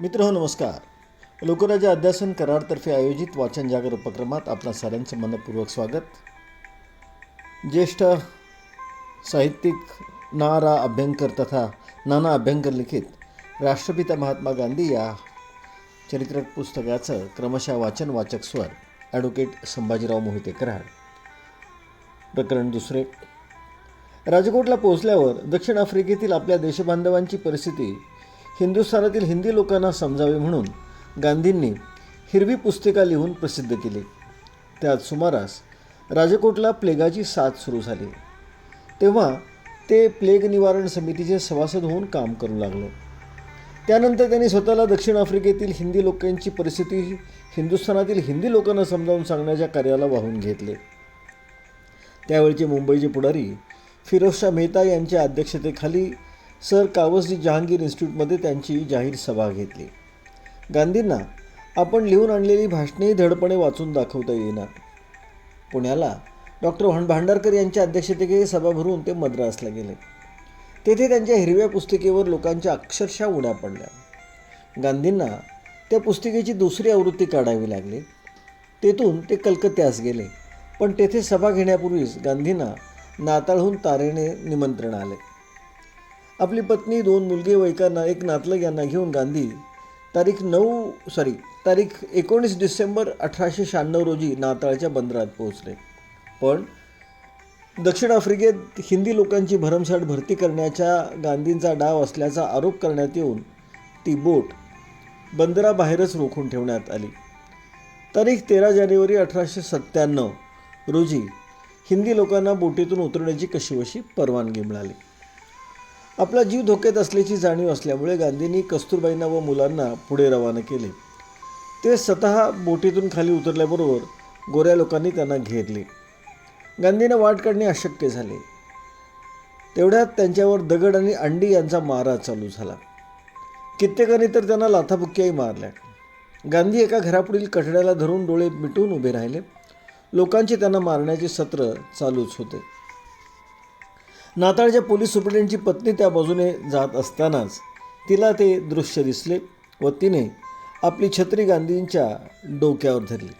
मित्र हो नमस्कार. लोकराजा अध्यासन करारतर्फे आयोजित वाचन जागर उपक्रमात आपला साऱ्यांचं मनपूर्वक स्वागत. ज्येष्ठ साहित्यिक ना रा अभ्यंकर तथा नाना अभ्यंकर लिखित राष्ट्रपिता महात्मा गांधी या चरित्र पुस्तकाचं क्रमशः वाचन वाचक स्वर ॲडव्होकेट संभाजीराव मोहिते कराड प्रकरण दुसरे. राजकोटला पोहोचल्यावर दक्षिण आफ्रिकेतील आपल्या देशबांधवांची परिस्थिती हिंदुस्थानातील हिंदी लोकांना समजावे म्हणून गांधींनी हिरवी पुस्तिका लिहून प्रसिद्ध केली. त्यात सुमारास राजकोटला प्लेगाची साथ सुरू झाली. तेव्हा ते प्लेग निवारण समितीचे सभासद होऊन काम करू लागलो. त्यानंतर त्यांनी स्वतःला दक्षिण आफ्रिकेतील हिंदी लोकांची परिस्थिती हिंदुस्थानातील हिंदी लोकांना समजावून सांगण्याच्या कार्याला वाहून घेतले. त्यावेळचे मुंबईचे पुढारी फिरोजशाह मेहता यांच्या अध्यक्षतेखाली सर कावसजी जहांगीर इन्स्टिट्यूटमध्ये त्यांची जाहीर सभा घेतली. गांधींना आपण लिहून आणलेली भाषणेही धडपणे वाचून दाखवता येणार पुण्याला डॉक्टर भां भांडारकर यांच्या अध्यक्षतेखाली सभा भरून ते मद्रासला गेले. तेथे त्यांच्या हिरव्या पुस्तिकेवर लोकांच्या अक्षरशः उड्या पडल्या. गांधींना त्या पुस्तिकेची दुसरी आवृत्ती काढावी लागली. तेथून ते कलकत्त्यास गेले. पण तेथे सभा घेण्यापूर्वीच गांधींना नाताळहून तारेने निमंत्रण आले. आपली पत्नी दोन मुलगे व एका ना एक नातलग यांना घेऊन गांधी. तारीख नऊ सॉरी तारीख एकोणीस डिसेंबर अठराशे शहाण्णव रोजी नाताळच्या बंदरात पोहोचले. पण दक्षिण आफ्रिकेत हिंदी लोकांची भरमसाठ भरती करण्याच्या गांधींचा डाव असल्याचा आरोप करण्यात येऊन ती बोट बंदराबाहेरच रोखून ठेवण्यात आली. तारीख तेरा जानेवारी अठराशे सत्त्याण्णव रोजी हिंदी लोकांना बोटीतून उतरण्याची कशीवशी परवानगी मिळाली. आपला जीव धोक्यात असल्याची जाणीव असल्यामुळे गांधींनी कस्तुरबाईंना व मुलांना पुढे रवाना केले. ते स्वतः बोटीतून खाली उतरल्याबरोबर गोऱ्या लोकांनी त्यांना घेरले. गांधींना वाट काढणे अशक्य झाले. तेवढ्यात त्यांच्यावर दगड आणि अंडी यांचा मारा चालू झाला. कित्येकांनी तर त्यांना लाथाबुक्क्याही मारल्या. गांधी एका घरापुढील कठड्याला धरून डोळे मिटून उभे राहिले. लोकांचे त्यांना मारण्याचे सत्र चालूच होते. नाताळच्या पोलीस सुप्रिटेंडची पत्नी त्या बाजूने जात असतानाच तिला ते दृश्य दिसले व तिने आपली छत्री गांधींच्या डोक्यावर धरली.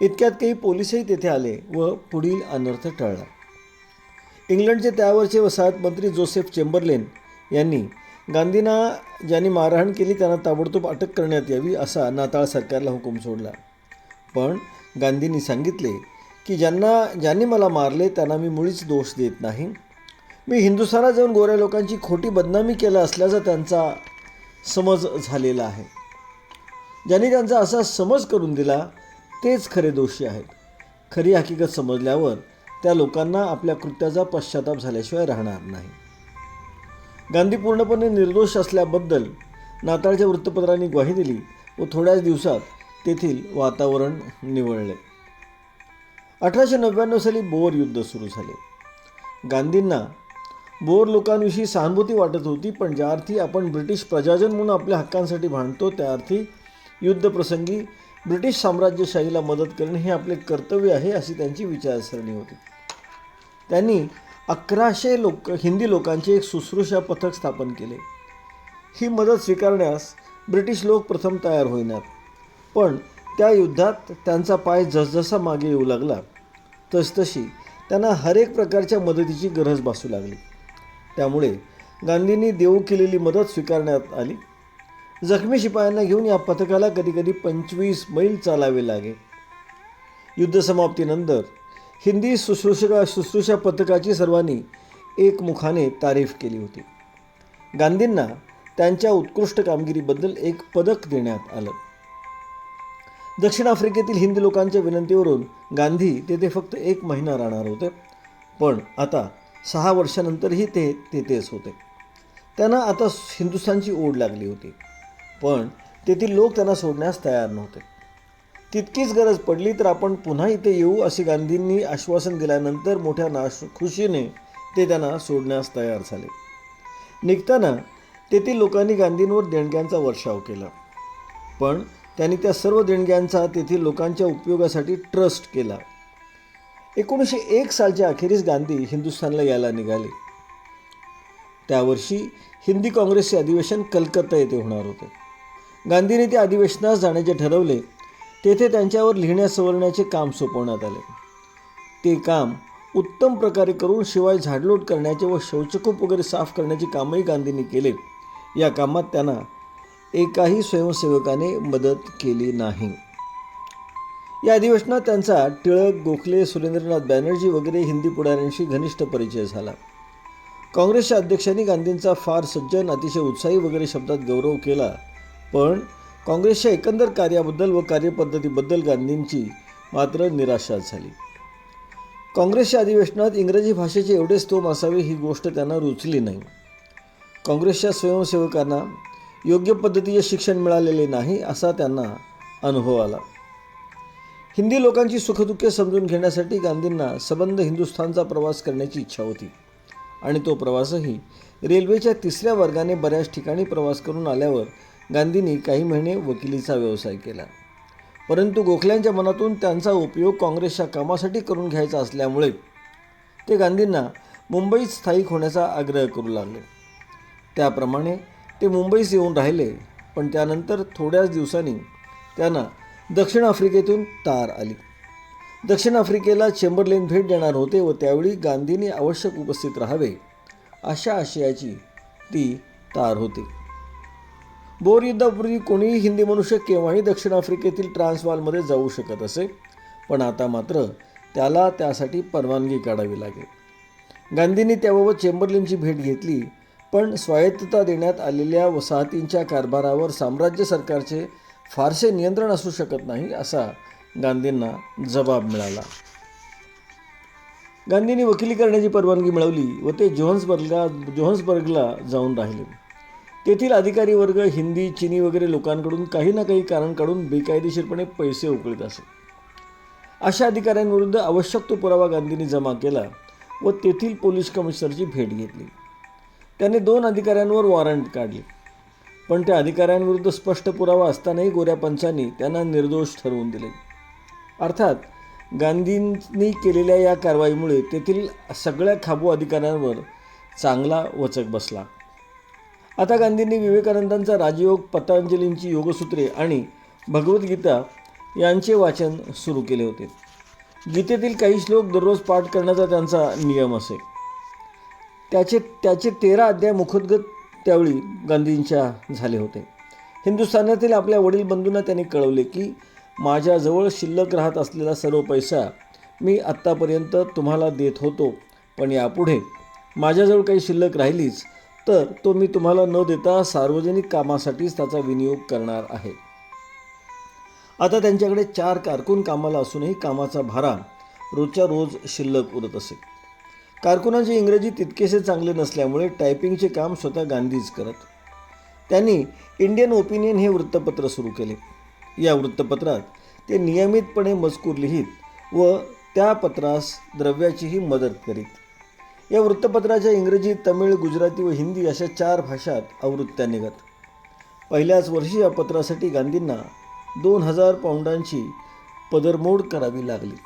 इतक्यात काही पोलीसही तेथे आले व पुढील अनर्थ टळला. इंग्लंडचे त्यावरचे वसाहत मंत्री जोसेफ चेंबरलेन यांनी गांधींना ज्यांनी मारहाण केली त्यांना ताबडतोब अटक करण्यात यावी असा नाताळ सरकारला हुकूम सोडला. पण गांधींनी सांगितले की ज्यांना ज्यांनी मला मारले त्यांना मी मुळीच दोष देत नाही. मी हिंदुस्थानात जाऊन गोऱ्या लोकांची खोटी बदनामी केलं असल्याचा त्यांचा समज झालेला आहे. ज्यांनी त्यांचा असा समज करून दिला तेच खरे दोषी आहेत. खरी हकीकत समजल्यावर त्या लोकांना आपल्या कृत्याचा पश्चाताप झाल्याशिवाय राहणार नाही. गांधी पूर्णपणे निर्दोष असल्याबद्दल नाताळच्या वृत्तपत्रांनी ग्वाही दिली व थोड्याच दिवसात तेथील वातावरण निवळले. अठराशे नव्याण्णव साली बोअर युद्ध सुरू झाले. गांधींना बोर लोकांविषयी सहानुभूती वाटत होती पण ज्या अर्थी आपण ब्रिटिश प्रजाजन म्हणून आपल्या हक्कांसाठी भांडतो त्या अर्थी युद्धप्रसंगी ब्रिटिश साम्राज्यशाहीला मदत करणे हे आपले कर्तव्य आहे अशी त्यांची विचारसरणी होती. त्यांनी अकराशे लोक हिंदी लोकांचे एक शुश्रूषा पथक स्थापन केले. ही मदत स्वीकारण्यास ब्रिटिश लोक प्रथम तयार होईनात. पण त्या युद्धात त्यांचा पाय जसजसा मागे येऊ लागला तसतशी त्यांना हरेक प्रकारच्या मदतीची गरज भासू लागली. त्यामुळे गांधींनी देऊ केलेली मदत स्वीकारण्यात आली. जखमी शिपायांना घेऊन या पथकाला कधीकधी पंचवीस मैल चालावे लागे. युद्धसमाप्तीनंतर हिंदी शुश्रूषा शुश्रूषा पथकाची सर्वांनी एकमुखाने तारीफ केली होती. गांधींना त्यांच्या उत्कृष्ट कामगिरीबद्दल एक पदक देण्यात आलं. दक्षिण आफ्रिकेतील हिंदी लोकांच्या विनंतीवरून गांधी तेथे फक्त एक महिना राहणार होते. पण आता सहा वर्षानंतरही ते तेथेच होते. त्यांना आता हिंदुस्थानची ओढ लागली होती. पण तेथील लोक त्यांना सोडण्यास तयार नव्हते. तितकीच गरज पडली तर आपण पुन्हा इथे येऊ असे गांधींनी आश्वासन दिल्यानंतर मोठ्या नाश खुशीने ते त्यांना सोडण्यास तयार झाले. निघताना तेथील लोकांनी गांधींवर देणग्यांचा वर्षाव केला. पण त्यांनी त्या सर्व देणग्यांचा तेथील लोकांच्या उपयोगासाठी ट्रस्ट केला. एकोणीसशे एक सालच्या अखेरीस गांधी हिंदुस्थानला यायला निघाले. त्या वर्षी हिंदी काँग्रेसचे अधिवेशन कलकत्ता येथे होणार होते. गांधींनी त्या अधिवेशनास जाण्याचे ठरवले तेथे त्यांच्यावर लिहिण्या सवरण्याचे काम सोपवण्यात आले. ते काम उत्तम प्रकारे करून शिवाय झाडलोट करण्याचे व शौचकूप वगैरे साफ करण्याची कामही गांधींनी केले. या कामात त्यांना एकाही स्वयंसेवकाने मदत केली नाही. या अधिवेशनात त्यांचा टिळक गोखले सुरेंद्रनाथ बॅनर्जी वगैरे हिंदी पुढाऱ्यांशी घनिष्ठ परिचय झाला. काँग्रेसच्या अध्यक्षांनी गांधींचा फार सज्जन अतिशय उत्साही वगैरे शब्दात गौरव केला. पण काँग्रेसच्या एकंदर कार्याबद्दल व कार्यपद्धतीबद्दल गांधींची मात्र निराशा झाली. काँग्रेसच्या अधिवेशनात इंग्रजी भाषेचे एवढेच तोम असावे ही गोष्ट त्यांना रुचली नाही. काँग्रेसच्या स्वयंसेवकांना योग्य पद्धतीचे शिक्षण मिळालेले नाही असा त्यांना अनुभव आला. हिंदी लोकांची सुखदुःखे समजून घेण्यासाठी गांधींना सबंध हिंदुस्थानचा प्रवास करण्याची इच्छा होती. आणि तो प्रवासही रेल्वेच्या तिसऱ्या वर्गाने बऱ्याच ठिकाणी प्रवास करून आल्यावर गांधींनी काही महिने वकिलीचा व्यवसाय केला. परंतु गोखल्यांच्या मनातून त्यांचा उपयोग काँग्रेसच्या कामासाठी करून घ्यायचा असल्यामुळे ते गांधींना मुंबईत स्थायिक होण्याचा आग्रह करू लागले. त्याप्रमाणे ते मुंबईस येऊन राहिले पण त्यानंतर थोड्याच दिवसांनी त्यांना दक्षिण आफ्रिकेतून तार आली. दक्षिण आफ्रिकेला चेंबरलेन भेट देणार होते व त्यावेळी गांधींनी आवश्यक उपस्थित राहावे अशा आशयाची ती तार होती. बोर युद्धापूर्वी कोणीही हिंदी मनुष्य केव्हाही दक्षिण आफ्रिकेतील ट्रान्सवालमध्ये जाऊ शकत असे पण आता मात्र त्याला त्यासाठी परवानगी काढावी लागेल. गांधींनी त्याबाबत चेंबरलेनची भेट घेतली पण स्वायत्तता देण्यात आलेल्या वसाहतींच्या कारभारावर साम्राज्य सरकारचे फारसे नियंत्रण असू शकत नाही असा गांधींना जबाब मिळाला. गांधींनी वकिली करण्याची परवानगी मिळवली व ते जोहन्सबर्गला जोहन्सबर्गला जाऊन राहिले. तेथील अधिकारी वर्ग हिंदी चिनी वगैरे लोकांकडून काही ना काही कारण काढून बेकायदेशीरपणे पैसे उकळत असे. अशा अधिकाऱ्यांविरुद्ध आवश्यक तो पुरावा गांधींनी जमा केला व तेथील पोलीस कमिशनरची भेट घेतली. त्याने दोन अधिकाऱ्यांवर वॉरंट काढले. पण त्या अधिकाऱ्यांविरुद्ध स्पष्ट पुरावा असतानाही गोऱ्या पंचांनी त्यांना निर्दोष ठरवून दिले. अर्थात गांधींनी केलेल्या या कारवाईमुळे तेथील सगळ्या खाबू अधिकाऱ्यांवर चांगला वचक बसला. आता गांधींनी विवेकानंदांचा राजयोग पतंजलींची योगसूत्रे आणि भगवद्गीता यांचे वाचन सुरू केले होते. गीतेतील काही श्लोक दररोज पाठ करण्याचा त्यांचा नियम असे. त्याचे त्याचे तेरा अध्याय मुखोद्गत त्यावेळी गांधींच्या झाले होते. हिंदुस्थानातील आपल्या वडील बंधूंना त्यांनी कळवले की माझ्याजवळ शिल्लक राहत असलेला सर्व पैसा मी आत्तापर्यंत तुम्हाला देत होतो पण यापुढे माझ्याजवळ काही शिल्लक राहिलीच तर तो मी तुम्हाला न देता सार्वजनिक कामासाठीच त्याचा विनियोग करणार आहे. आता त्यांच्याकडे चार कारकून कामाला असूनही कामाचा भारा रोजच्या रोज शिल्लक उरत असे. कारकुनांचे इंग्रजी तितकेसे चांगले नसल्यामुळे टायपिंगचे काम स्वतः गांधीच करत. त्यांनी इंडियन ओपिनियन हे वृत्तपत्र सुरू केले. या वृत्तपत्रात ते नियमितपणे मजकूर लिहित व त्या पत्रास द्रव्याचीही मदत करीत. या वृत्तपत्राच्या इंग्रजी तमिळ गुजराती व हिंदी अशा चार भाषात आवृत्त्या निघत. पहिल्याच वर्षी या पत्रासाठी गांधींना दोन हजार पाऊंडांची पदरमोड करावी लागली.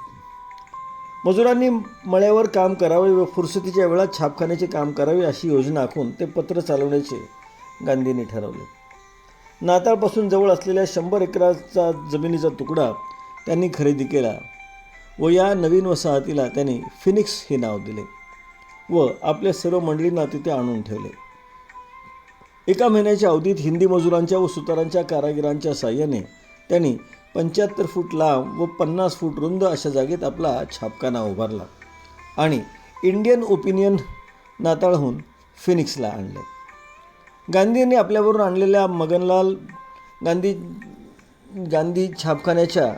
मजुरांनी मळ्यावर काम करावे व फुरसतीच्या वेळात छापखान्याचे काम करावे अशी योजना आखून ते पत्र चालवण्याचे गांधींनी ठरवले. नाताळपासून जवळ असलेल्या शंभर एकराचा जमिनीचा तुकडा त्यांनी खरेदी केला व या नवीन वसाहतीला त्यांनी फिनिक्स हे नाव दिले व आपल्या सर्व मंडळींना तिथे आणून ठेवले. एका महिन्याच्या अवधीत हिंदी मजुरांच्या व सुतारांच्या कारागिरांच्या साह्याने त्यांनी पंच्याहत्तर फूट लांब व पन्नास फूट रुंद अशा जागेत आपला छापखाना उभारला आणि इंडियन ओपिनियन नाताळहून फिनिक्सला आणले. गांधींनी आपल्यावरून आणलेल्या मगनलाल गांधी गांधी छापखान्याच्या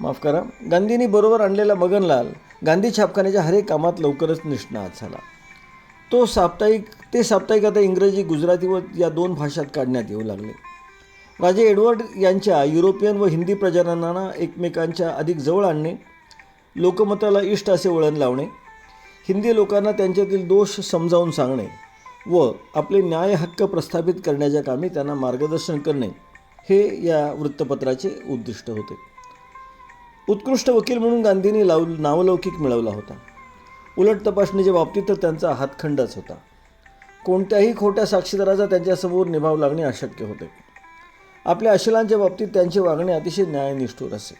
माफ करा गांधींनी बरोबर आणलेला मगनलाल गांधी छापखान्याच्या हरेक कामात लवकरच निष्णात झाला. तो साप्ताहिक ते साप्ताहिक आता इंग्रजी गुजराती व या दोन भाषात काढण्यात येऊ लागले. राजे एडवर्ड यांच्या युरोपियन व हिंदी प्रजननांना एकमेकांच्या अधिक जवळ आणणे लोकमताला इष्ट असे वळण लावणे हिंदी लोकांना त्यांच्यातील दोष समजावून सांगणे व आपले न्याय हक्क प्रस्थापित करण्याच्या कामी त्यांना मार्गदर्शन करणे हे या वृत्तपत्राचे उद्दिष्ट होते. उत्कृष्ट वकील म्हणून गांधींनी लाव नावलौकिक मिळवला होता. उलट तपासणीच्या बाबतीत तर त्यांचा हातखंडच होता. कोणत्याही खोट्या साक्षीदाराचा त्यांच्यासमोर निभाव लागणे अशक्य होते. आपल्या अशिलांच्या बाबतीत त्यांचे वागणे अतिशय न्यायनिष्ठूर असे.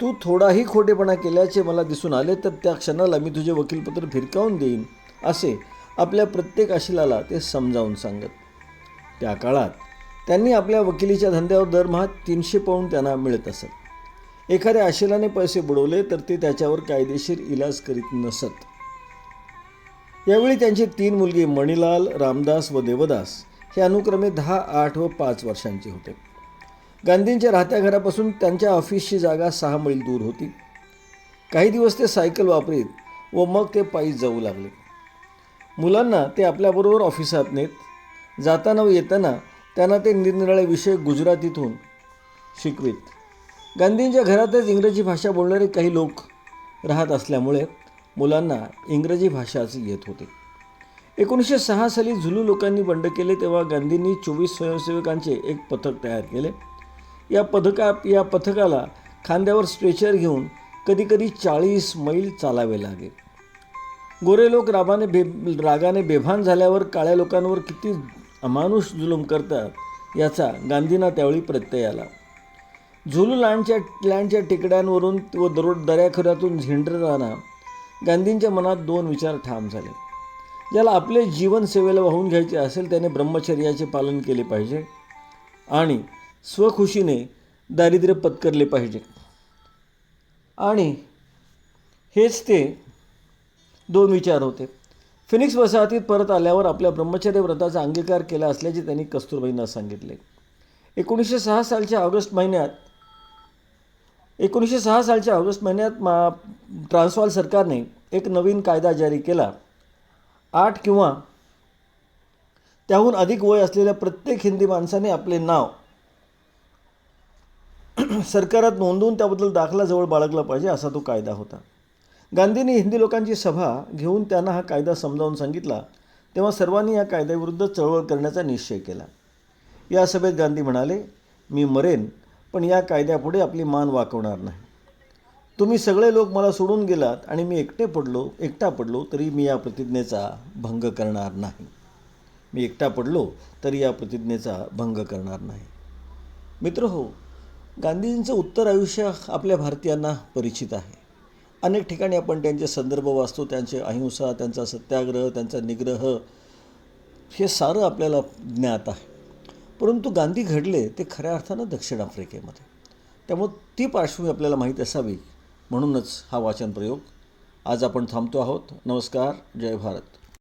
तू थोडाही खोटेपणा केल्याचे मला दिसून आले तर त्या क्षणाला मी तुझे वकीलपत्र फिरकावून देईन असे आपल्या प्रत्येक अशिलाला ते समजावून सांगत. त्या काळात त्यांनी आपल्या वकिलीच्या धंद्यावर दरमहा तीनशे पाऊंड त्यांना मिळत असत. एखाद्या आशिलाने पैसे बुडवले तर ते त्याच्यावर कायदेशीर इलाज करीत नसत. यावेळी त्यांची तीन मुलगी मणिलाल रामदास व देवदास हे अनुक्रमे दहा आठ व पाच वर्षांचे होते. गांधींच्या राहत्या घरापासून त्यांच्या ऑफिसची जागा सहा मैल दूर होती. काही दिवस ते सायकल वापरीत व मग ते पायी जाऊ लागले. मुलांना ते आपल्याबरोबर ऑफिसात नेत जाताना व येताना त्यांना ते निरनिराळे विषय गुजरातीतून शिकवीत. गांधींच्या घरातच इंग्रजी भाषा बोलणारे काही लोक राहत असल्यामुळे मुलांना इंग्रजी भाषाच येत होते. एकोणीसशे सहा साली झुलू लोकांनी बंड केले तेव्हा गांधींनी चोवीस स्वयंसेवकांचे एक पथक तयार केले. या पथका या पथकाला खांद्यावर स्ट्रेचर घेऊन कधीकधी चाळीस मैल चालावे लागे. गोरे लोक राबाने बे रागाने बेभान झाल्यावर काळ्या लोकांवर किती अमानुष जुलूम करतात याचा गांधींना त्यावेळी प्रत्यय आला. झुलू लँडच्या लँडच्या टिकड्यांवरून व दरोड दऱ्याखोऱ्यातून झेंडताना गांधींच्या मनात दोन विचार ठाम झाले. ज्याला आपले जीवनसेवेला वाहून घ्यायचे असेल त्याने ब्रह्मचर्याचे पालन केले पाहिजे आणि स्वखुशीने दारिद्र्य पत्करले पाहिजे. आणि हेच ते दोन विचार होते. फिनिक्स वसाहतीत परत आल्यावर आपल्या ब्रह्मचर्य व्रताचा अंगीकार केला असल्याचे त्यांनी कस्तुरबाईंना सांगितले. एकोणीसशे सहा सालच्या ऑगस्ट महिन्यात एकोणीसशे सहा सालच्या ऑगस्ट महिन्यात मा ट्रान्सवाल सरकारने एक नवीन कायदा जारी केला. आठ किंवा त्याहून अधिक वय असलेल्या प्रत्येक हिंदी माणसाने आपले नाव सरकारात नोंदवून त्याबद्दल दाखला जवळ बाळगला पाहिजे असा तो कायदा होता. गांधींनी हिंदी लोकांची सभा घेऊन त्यांना हा कायदा समजावून सांगितला तेव्हा सर्वांनी या कायद्याविरुद्ध चळवळ करण्याचा निश्चय केला. या सभेत गांधी म्हणाले मी मरेन पण या कायद्यापुढे आपली मान वाकवणार नाही. तुम्ही सगळे लोक मला सोडून गेलात आणि मी एकटे पडलो एकटा पडलो तरी मी या प्रतिज्ञेचा भंग करणार नाही. मी एकटा पडलो तरी या प्रतिज्ञेचा भंग करणार नाही. मित्र हो गांधीजींचं उत्तर आयुष्य आपल्या भारतीयांना परिचित आहे. अनेक ठिकाणी आपण त्यांचे संदर्भ वाचतो त्यांचे अहिंसा त्यांचा सत्याग्रह त्यांचा निग्रह हे सारं आपल्याला ज्ञात आहे. परंतु गांधी घडले ते खऱ्या अर्थानं दक्षिण आफ्रिकेमध्ये. त्यामुळं ती पार्श्वभूमी आपल्याला माहीत असावी म्हणूनच हा वाचन प्रयोग आज आपण थांबतो आहोत. नमस्कार जय भारत.